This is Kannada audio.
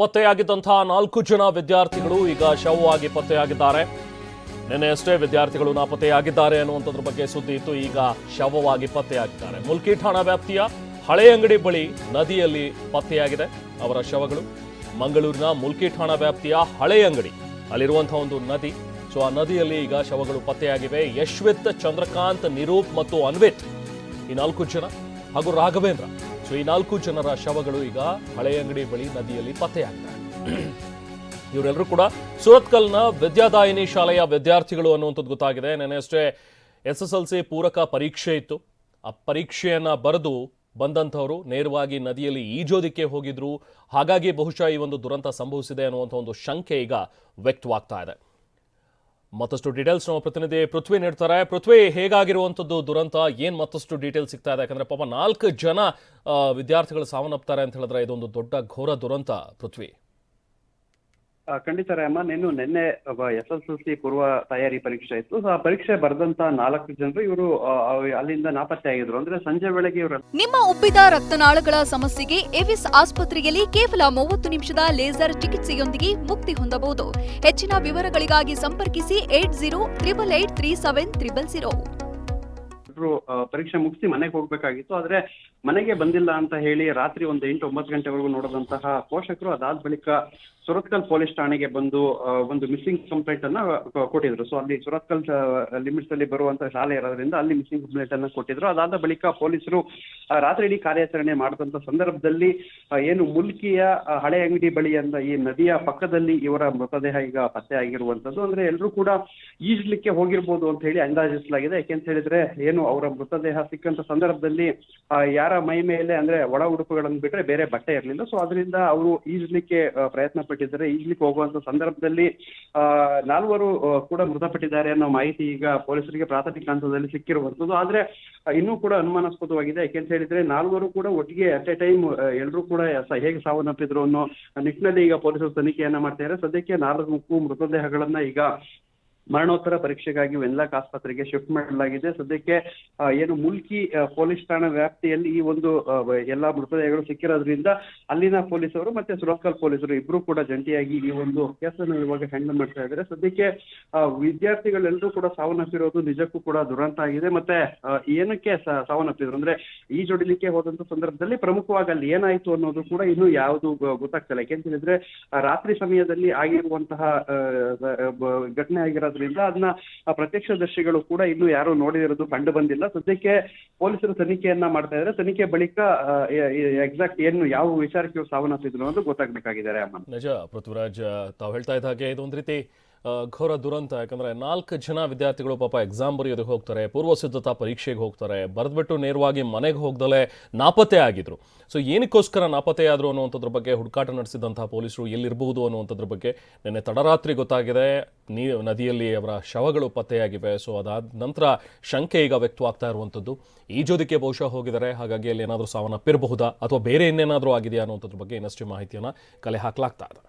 ನಾಪತ್ತೆಯಾಗಿದ್ದಂತಹ ನಾಲ್ಕು ಜನ ವಿದ್ಯಾರ್ಥಿಗಳು ಈಗ ಶವವಾಗಿ ಪತ್ತೆಯಾಗಿದ್ದಾರೆ. ನಿನ್ನೆಯಷ್ಟೇ ವಿದ್ಯಾರ್ಥಿಗಳು ನಾಪತ್ತೆಯಾಗಿದ್ದಾರೆ ಅನ್ನುವಂಥದ್ರ ಬಗ್ಗೆ ಸುದ್ದಿ ಇತ್ತು. ಈಗ ಶವವಾಗಿ ಪತ್ತೆಯಾಗಿದ್ದಾರೆ. ಮುಲ್ಕಿ ಠಾಣಾ ವ್ಯಾಪ್ತಿಯ ಹಳೆ ಅಂಗಡಿ ಬಳಿ ನದಿಯಲ್ಲಿ ಪತ್ತೆಯಾಗಿದೆ. ಅವರ ಶವಗಳು ಮಂಗಳೂರಿನ ಮುಲ್ಕಿ ಠಾಣಾ ವ್ಯಾಪ್ತಿಯ ಹಳೆ ಅಂಗಡಿ ಅಲ್ಲಿರುವಂತಹ ಒಂದು ನದಿ. ಸೊ, ಆ ನದಿಯಲ್ಲಿ ಈಗ ಶವಗಳು ಪತ್ತೆಯಾಗಿವೆ. ಯಶ್ವಿತ್, ಚಂದ್ರಕಾಂತ್, ನಿರೂಪ್ ಮತ್ತು ಅನ್ವಿತ್ ಈ ನಾಲ್ಕು ಜನ ಹಾಗೂ ರಾಘವೇಂದ್ರ ಸೊ ಈ ನಾಲ್ಕು ಜನರ ಶವಗಳು ಈಗ ಹಳೆ ಅಂಗಡಿ ಬಳಿ ನದಿಯಲ್ಲಿ ಪತ್ತೆಯಾಗ್ತವೆ ಇವರೆಲ್ಲರೂ ಕೂಡ ಸುರತ್ಕಲ್ನ ವಿದ್ಯಾದಾಯಿನಿ ಶಾಲೆಯ ವಿದ್ಯಾರ್ಥಿಗಳು ಅನ್ನುವಂಥದ್ದು ಗೊತ್ತಾಗಿದೆ. ನೆನೆಯಷ್ಟೇ ಎಸ್ ಎಸ್ ಎಲ್ ಸಿ ಪೂರಕ ಪರೀಕ್ಷೆ ಇತ್ತು. ಆ ಪರೀಕ್ಷೆಯನ್ನ ಬರೆದು ಬಂದಂಥವರು ನೇರವಾಗಿ ನದಿಯಲ್ಲಿ ಈಜೋದಿಕ್ಕೆ ಹೋಗಿದ್ರು. ಹಾಗಾಗಿ ಬಹುಶಃ ಈ ಒಂದು ದುರಂತ ಸಂಭವಿಸಿದೆ ಅನ್ನುವಂಥ ಒಂದು ಶಂಕೆ ಈಗ ವ್ಯಕ್ತವಾಗ್ತಾ ಇದೆ. ಮತ್ತಷ್ಟು ಡೀಟೇಲ್ಸ್ ನಮ್ಮ ಪ್ರತಿನಿಧಿ ಪೃಥ್ವಿ ನೀಡ್ತಾರೆ. ಪೃಥ್ವಿ ಹೇಗಾಗಿರುವಂಥದ್ದು ದುರಂತ? ಏನ್ ಮತ್ತಷ್ಟು ಡೀಟೇಲ್ಸ್ ಸಿಗ್ತಾ ಇದೆ? ಯಾಕಂದ್ರೆ ಪಾಪ ನಾಲ್ಕು ಜನ ವಿದ್ಯಾರ್ಥಿಗಳು ಸಾವನ್ನಪ್ತಾರೆ ಅಂತ ಹೇಳಿದ್ರೆ ಇದೊಂದು ದೊಡ್ಡ ಘೋರ ದುರಂತ ಪೃಥ್ವಿ. ಖಂಡಿತ ರಾಯಮ್ಮ ನೀನು ನಿನ್ನೆ ಎಸ್ ಎಸ್ ಎಲ್ ಸಿ ಪೂರ್ವ ತಯಾರಿ ಪರೀಕ್ಷೆ ಇತ್ತು. ಸೊ ಆ ಪರೀಕ್ಷೆ ಬರೆದಂತ ನಾಲ್ಕು ಜನರು ಇವರು ಅಲ್ಲಿಂದ ನಾಪತ್ತೆ ಆಗಿದ್ರು. ಅಂದ್ರೆ ಸಂಜೆ ವೇಳೆಗೆ ಇವರು ನಿಮ್ಮ ಉಬ್ಬಿದ ರಕ್ತನಾಳಗಳ ಸಮಸ್ಯೆಗೆ ಎವಿಸ್ ಆಸ್ಪತ್ರೆಯಲ್ಲಿ ಕೇವಲ ಮೂವತ್ತು ನಿಮಿಷದ ಲೇಸರ್ ಚಿಕಿತ್ಸೆಯೊಂದಿಗೆ ಮುಕ್ತಿ ಹೊಂದಬಹುದು. ಹೆಚ್ಚಿನ ವಿವರಗಳಿಗಾಗಿ ಸಂಪರ್ಕಿಸಿ eight zero triple eight three seven triple zero. ಪರೀಕ್ಷೆ ಮುಗಿಸಿ ಮನೆಗೆ ಹೋಗ್ಬೇಕಾಗಿತ್ತು. ಆದ್ರೆ ಮನೆಗೆ ಬಂದಿಲ್ಲ ಅಂತ ಹೇಳಿ ರಾತ್ರಿ ಒಂದು ಎಂಟು ಒಂಬತ್ತು ಗಂಟೆವರೆಗೂ ನೋಡಿದಂತಹ ಪೋಷಕರು ಅದಾದ ಬಳಿಕ ಸುರತ್ಕಲ್ ಪೊಲೀಸ್ ಠಾಣೆಗೆ ಬಂದು ಒಂದು ಮಿಸ್ಸಿಂಗ್ ಕಂಪ್ಲೇಂಟ್ ಅನ್ನ ಕೊಟ್ಟಿದ್ರು. ಸೊ ಅಲ್ಲಿ ಸುರತ್ಕಲ್ ಲಿಮಿಟ್ಸ್ ಅಲ್ಲಿ ಬರುವಂತಹ ಶಾಲೆ ಇರೋದ್ರಿಂದ ಅಲ್ಲಿ ಮಿಸ್ಸಿಂಗ್ ಕಂಪ್ಲೇಂಟ್ ಅನ್ನ ಕೊಟ್ಟಿದ್ರು. ಅದಾದ ಬಳಿಕ ಪೊಲೀಸರು ರಾತ್ರಿ ಇಡೀ ಕಾರ್ಯಾಚರಣೆ ಮಾಡಿದಂತ ಸಂದರ್ಭದಲ್ಲಿ ಏನು ಮುಲ್ಕಿಯ ಹಳೆ ಅಂಗಡಿ ಬಳಿ ಅಂತ ಈ ನದಿಯ ಪಕ್ಕದಲ್ಲಿ ಇವರ ಮೃತದೇಹ ಈಗ ಪತ್ತೆ ಆಗಿರುವಂತದ್ದು. ಅಂದ್ರೆ ಎಲ್ಲರೂ ಕೂಡ ಈಜ್ಲಿಕ್ಕೆ ಹೋಗಿರ್ಬೋದು ಅಂತ ಹೇಳಿ ಅಂದಾಜಿಸಲಾಗಿದೆ. ಯಾಕೆಂತ ಹೇಳಿದ್ರೆ ಏನು ಅವರ ಮೃತದೇಹ ಸಿಕ್ಕಂತ ಸಂದರ್ಭದಲ್ಲಿ ಆ, ಯಾರ ಮೈ ಮೇಲೆ ಅಂದ್ರೆ ಒಳ ಉಡುಪುಗಳನ್ನು ಬಿಟ್ಟರೆ ಬೇರೆ ಬಟ್ಟೆ ಇರಲಿಲ್ಲ. ಸೊ ಅದರಿಂದ ಅವರು ಈಜ್ಲಿಕ್ಕೆ ಪ್ರಯತ್ನ ಪಟ್ಟಿದ್ದಾರೆ. ಈಜ್ಲಿಕ್ಕೆ ಹೋಗುವಂತ ಸಂದರ್ಭದಲ್ಲಿ ನಾಲ್ವರು ಕೂಡ ಮೃತಪಟ್ಟಿದ್ದಾರೆ ಅನ್ನೋ ಮಾಹಿತಿ ಈಗ ಪೊಲೀಸರಿಗೆ ಪ್ರಾಥಮಿಕ ಹಂತದಲ್ಲಿ ಸಿಕ್ಕಿರುವಂತದ್ದು. ಆದ್ರೆ ಇನ್ನೂ ಕೂಡ ಅನುಮಾನಾಸ್ಪದವಾಗಿದೆ. ಯಾಕೆಂತ ಹೇಳಿದ್ರೆ ನಾಲ್ವರು ಕೂಡ ಒಟ್ಟಿಗೆ ಅಟ್ ಎ ಟೈಮ್ ಎಲ್ಲರೂ ಕೂಡ ಹೇಗೆ ಸಾವನ್ನಪ್ಪಿದ್ರು ಅನ್ನೋ ನಿಟ್ಟಿನಲ್ಲಿ ಈಗ ಪೊಲೀಸರು ತನಿಖೆಯನ್ನ ಮಾಡ್ತಾ ಇದ್ದಾರೆ. ಸದ್ಯಕ್ಕೆ ನಾಲ್ಕು ಮೃತದೇಹಗಳನ್ನ ಈಗ ಮರಣೋತ್ತರ ಪರೀಕ್ಷೆಗಾಗಿ ವೆನ್ಲಾಕ್ ಆಸ್ಪತ್ರೆಗೆ ಶಿಫ್ಟ್ ಮಾಡಲಾಗಿದೆ. ಸದ್ಯಕ್ಕೆ ಏನು ಮುಲ್ಕಿ ಪೊಲೀಸ್ ಠಾಣಾ ವ್ಯಾಪ್ತಿಯಲ್ಲಿ ಈ ಒಂದು ಎಲ್ಲಾ ಮೃತದೇಹಗಳು ಸಿಕ್ಕಿರೋದ್ರಿಂದ ಅಲ್ಲಿನ ಪೊಲೀಸರು ಮತ್ತೆ ಸುರತ್ಕಲ್ ಪೊಲೀಸರು ಇಬ್ರು ಕೂಡ ಜಂಟಿಯಾಗಿ ಈ ಒಂದು ಕೇಸನ್ನು ಇವಾಗ ಹ್ಯಾಂಡಲ್ ಮಾಡ್ತಾ ಇದ್ದಾರೆ. ಸದ್ಯಕ್ಕೆ ವಿದ್ಯಾರ್ಥಿಗಳೆಲ್ಲರೂ ಕೂಡ ಸಾವನ್ನಪ್ಪಿರೋದು ನಿಜಕ್ಕೂ ಕೂಡ ದುರಂತ ಆಗಿದೆ. ಮತ್ತೆ ಏನಕ್ಕೆ ಸಾವನ್ನಪ್ಪಿದ್ರು? ಅಂದ್ರೆ ಈ ಜೋಡಿಲಿಕ್ಕೆ ಹೋದಂತ ಸಂದರ್ಭದಲ್ಲಿ ಪ್ರಮುಖವಾಗಿ ಅಲ್ಲಿ ಏನಾಯ್ತು ಅನ್ನೋದು ಕೂಡ ಇನ್ನು ಯಾವುದು ಗೊತ್ತಾಗ್ತಿಲ್ಲ. ಯಾಕೆಂತ ಹೇಳಿದ್ರೆ ರಾತ್ರಿ ಸಮಯದಲ್ಲಿ ಆಗಿರುವಂತಹ ಘಟನೆ ಆಗಿರೋದ್ರಿಂದ ಅದನ್ನ ಆ, ಪ್ರತ್ಯಕ್ಷದರ್ಶಿಗಳು ಕೂಡ ಇನ್ನೂ ಯಾರು ನೋಡಿರೋದು ಕಂಡು ಬಂದಿಲ್ಲ. ಸದ್ಯಕ್ಕೆ ಪೊಲೀಸರು ತನಿಖೆಯನ್ನ ಮಾಡ್ತಾ ಇದ್ದಾರೆ ತನಿಖೆ ಬಳಿಕ ಎಕ್ಸಾಕ್ಟ್ ಏನು ಯಾವ ವಿಚಾರಕ್ಕೆ ಸಾವನ್ನಪ್ಪಿದ್ರು ಅನ್ನೋದು ಗೊತ್ತಾಗ್ಬೇಕಾಗಿದ್ದಾರೆ ಅಮ್ಮ ನಿಜ ಪೃಥ್ವಿರಾಜ್ ತಾವು ಹೇಳ್ತಾ ಇದ್ದ ಹಾಗೆ ಇದೊಂದು ರೀತಿ ಘೋರ ದುರಂತ. ಯಾಕಂದ್ರೆ ನಾಲ್ಕು ಜನ ವಿದ್ಯಾರ್ಥಿಗಳು ಪಾಪ ಎಕ್ಸಾಮ್ ಬರೆಯೋದಕ್ಕೆ ಹೋಗ್ತಾರೆ ಪೂರ್ವ ಸಿದ್ಧತಾ ಪರೀಕ್ಷೆಗೆ ಹೋಗ್ತಾರೆ, ಬರೆದ್ಬಿಟ್ಟು ನೇರವಾಗಿ ಮನೆಗೆ ಹೋಗ್ದಲೇ ನಾಪತ್ತೆ ಆಗಿದ್ರು. ಸೊ ಏನಕ್ಕೋಸ್ಕರ ಆದ್ರು ಅನ್ನುವಂಥದ್ರ ಬಗ್ಗೆ ಹುಡುಕಾಟ ನಡೆಸಿದಂತಹ ಪೊಲೀಸರು ಎಲ್ಲಿರಬಹುದು ಅನ್ನುವಂಥದ್ರ ಬಗ್ಗೆ ನಿನ್ನೆ ತಡರಾತ್ರಿ ಗೊತ್ತಾಗಿದೆ. ನೀ, ನದಿಯಲ್ಲಿ ಅವರ ಶವಗಳು ಪತ್ತೆಯಾಗಿವೆ. ಸೊ ಅದಾದ ನಂತರ ಶಂಕೆ ಈಗ ವ್ಯಕ್ತವಾಗ್ತಾ ಇರುವಂಥದ್ದು. ಈಜೋದಕ್ಕೆ ಬಹುಶಃ ಹೋಗಿದ್ದಾರೆ. ಹಾಗಾಗಿ ಅಲ್ಲಿ ಏನಾದರೂ ಸಾವನ್ನಪ್ಪಿರಬಹುದಾ? ಅಥವಾ ಬೇರೆ ಇನ್ನೇನಾದರೂ ಆಗಿದೆಯಾ ಅನ್ನುವಂಥದ್ರ ಬಗ್ಗೆ ಇನ್ನಷ್ಟು ಮಾಹಿತಿಯನ್ನು ಕಲೆ ಹಾಕಲಾಗ್ತಾ ಇದೆ.